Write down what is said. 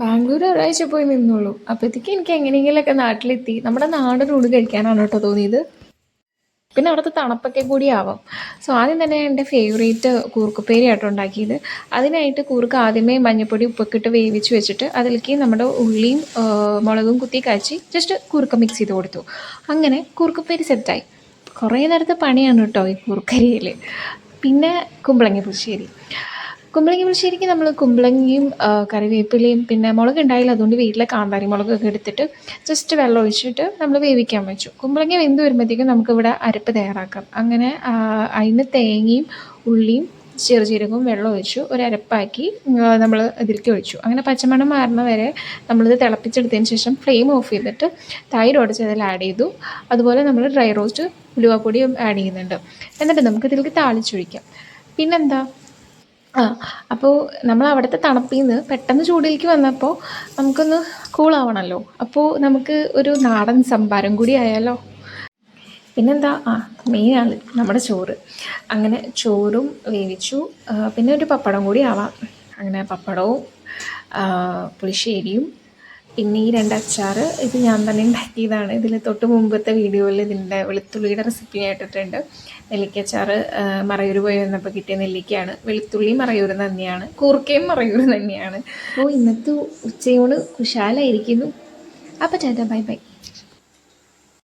ബാംഗ്ലൂർ ഒരാഴ്ച പോയി നിന്നുള്ളൂ അപ്പോഴത്തേക്ക് എനിക്ക് എങ്ങനെയെങ്കിലുമൊക്കെ നാട്ടിലെത്തി. നമ്മുടെ നാടൻ ഊണ് കഴിക്കാനാണ് കേട്ടോ തോന്നിയത്. പിന്നെ അവിടുത്തെ തണുപ്പൊക്കെ കൂടി ആവാം. സോ ആദ്യം തന്നെ എന്റെ ഫേവറേറ്റ് കൂർക്കുപ്പേരി ആട്ടോ ഉണ്ടാക്കിയത്. അതിനായിട്ട് കൂർക്ക് ആദ്യമേ മഞ്ഞപ്പൊടി ഉപ്പൊക്കെ ഇട്ട് വേവിച്ച് വെച്ചിട്ട് അതിലേക്ക് നമ്മുടെ ഉള്ളിയും മുളകും കുത്തി കാച്ചി ജസ്റ്റ് കൂർക്ക മിക്സ് ചെയ്ത് കൊടുത്തു. അങ്ങനെ കൂർക്കുപ്പേരി സെറ്റായി കുറേ നേരത്തെ പണിയാണ് കേട്ടോ ഈ കൂർക്കരിയിൽ പിന്നെ കുമ്പളങ്ങി പുളിശ്ശേരി. കുമ്പളങ്ങ പുളിശ്ശേരിക്ക് നമ്മൾ കുമ്പളങ്ങിയും കറിവേപ്പിലയും പിന്നെ മുളക് ഉണ്ടായില്ല. അതുകൊണ്ട് വീട്ടിലെ കാന്താരി മുളകൊക്കെ എടുത്തിട്ട് ജസ്റ്റ് വെള്ളം ഒഴിച്ചിട്ട് നമ്മൾ വേവിക്കാൻ വെച്ചു. കുമ്പളങ്ങി വെന്ത് വരുമ്പോഴത്തേക്കും നമുക്കിവിടെ അരപ്പ് തയ്യാറാക്കാം. അങ്ങനെ അതിന് തേങ്ങയും ഉള്ളിയും ചെറുജീരകവും വെള്ളം ഒഴിച്ചു. ഒരു അരപ്പാക്കി നമ്മൾ ഇതിലേക്ക് ഒഴിച്ചു. അങ്ങനെ പച്ചമണം മാറുന്ന വരെ നമ്മളിത് തിളപ്പിച്ചെടുത്തതിന് ശേഷം ഫ്ലെയിം ഓഫ് ചെയ്തിട്ട് തൈര് ഉടച്ച് അതിൽ ആഡ് ചെയ്തു. അതുപോലെ നമ്മൾ ഡ്രൈ റോസ്റ്റ് ഉലുവാപ്പൊടിയും ആഡ് ചെയ്യുന്നുണ്ട്. എന്നിട്ട് നമുക്ക് ഇതിലേക്ക് താളിച്ചൊഴിക്കാം. പിന്നെന്താ? ആ അപ്പോൾ നമ്മൾ അവിടുത്തെ തണുപ്പിൽ നിന്ന് പെട്ടെന്ന് ചൂടിലേക്ക് വന്നപ്പോൾ നമുക്കൊന്ന് കൂളാവണമല്ലോ അപ്പോൾ നമുക്ക് ഒരു നാടൻ സംഭാരം കൂടി ആയാലോ? പിന്നെന്താ? ആ മെയിനാണ് നമ്മുടെ ചോറ്. അങ്ങനെ ചോറും വേവിച്ചു. പിന്നെ ഒരു പപ്പടം കൂടി ആവാം. അങ്ങനെ പപ്പടവും പുളിശ്ശേരിയും പിന്നെ ഈ രണ്ട് അച്ചാർ ഇത് ഞാൻ തന്നെ ഉണ്ടാക്കിയതാണ്. ഇതിൽ തൊട്ട് മുമ്പത്തെ വീഡിയോയിൽ ഇതിന്റെ വെളുത്തുള്ളിയുടെ റെസിപ്പി ഞാൻ ഇട്ടിട്ടുണ്ട്. നെല്ലിക്കച്ചാർ മറയൂർ പോയി വന്നപ്പോൾ കിട്ടിയ നെല്ലിക്കയാണ്. വെളുത്തുള്ളിയും മറയൂർ തന്നെയാണ്. കൂർക്കയും മറയൂർ തന്നെയാണ്. അപ്പോൾ ഇന്നത്തെ ഉച്ചയോട് കുശാലായിരിക്കുന്നു. അപ്പോൾ ചേട്ടാ ബൈ ബൈ.